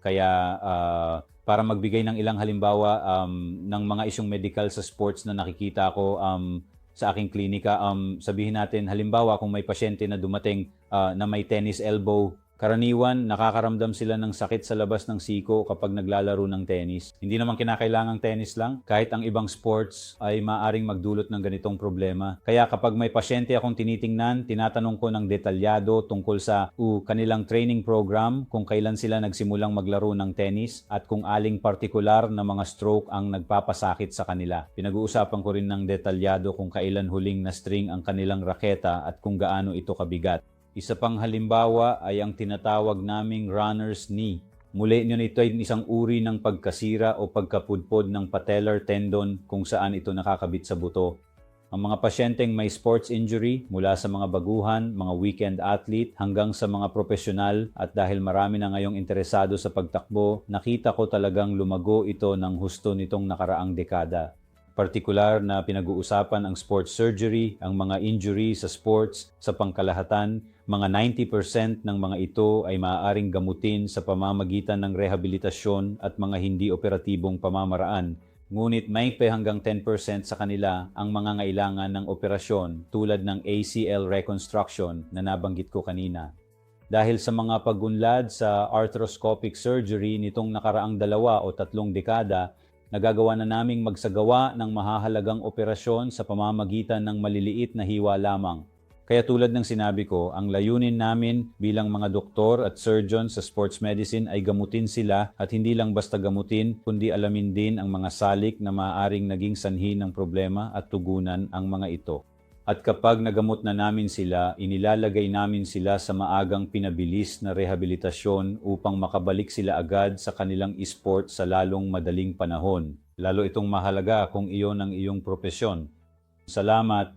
Kaya ah, para magbigay ng ilang halimbawa um, ng mga isyong medical sa sports na nakikita ko um, sa aking klinika, um, sabihin natin halimbawa kung may pasyente na dumating ah, na may tennis elbow, karaniwan nakakaramdam sila ng sakit sa labas ng siko kapag naglalaro ng tennis. Hindi naman kinakailangang tennis lang, kahit ang ibang sports ay maaring magdulot ng ganitong problema. Kaya kapag may pasyente akong tinitingnan, tinatanong ko ng detalyado tungkol sa uh, kanilang training program, kung kailan sila nagsimulang maglaro ng tennis at kung aling partikular na mga stroke ang nagpapasakit sa kanila. Pinag-uusapan ko rin ng detalyado kung kailan huling na string ang kanilang raketa at kung gaano ito kabigat. Isa pang halimbawa ay ang tinatawag naming runner's knee. Muli nyo ito ay isang uri ng pagkasira o pagkapudpod ng patellar tendon kung saan ito nakakabit sa buto. Ang mga pasyenteng may sports injury mula sa mga baguhan, mga weekend athlete hanggang sa mga profesional at dahil marami na ngayong interesado sa pagtakbo, nakita ko talagang lumago ito ng husto nitong nakaraang dekada. Partikular na pinag-uusapan ang sports surgery, ang mga injury sa sports, sa pangkalahatan, mga 90% ng mga ito ay maaaring gamutin sa pamamagitan ng rehabilitasyon at mga hindi operatibong pamamaraan. Ngunit may pe hanggang 10% sa kanila ang mga ngailangan ng operasyon tulad ng ACL reconstruction na nabanggit ko kanina. Dahil sa mga pagunlad sa arthroscopic surgery nitong nakaraang dalawa o tatlong dekada, nagagawa na naming magsagawa ng mahahalagang operasyon sa pamamagitan ng maliliit na hiwa lamang. Kaya tulad ng sinabi ko, ang layunin namin bilang mga doktor at surgeon sa sports medicine ay gamutin sila at hindi lang basta gamutin, kundi alamin din ang mga salik na maaaring naging sanhi ng problema at tugunan ang mga ito. At kapag nagamot na namin sila, inilalagay namin sila sa maagang pinabilis na rehabilitasyon upang makabalik sila agad sa kanilang esport sa lalong madaling panahon. Lalo itong mahalaga kung iyon ang iyong propesyon. Salamat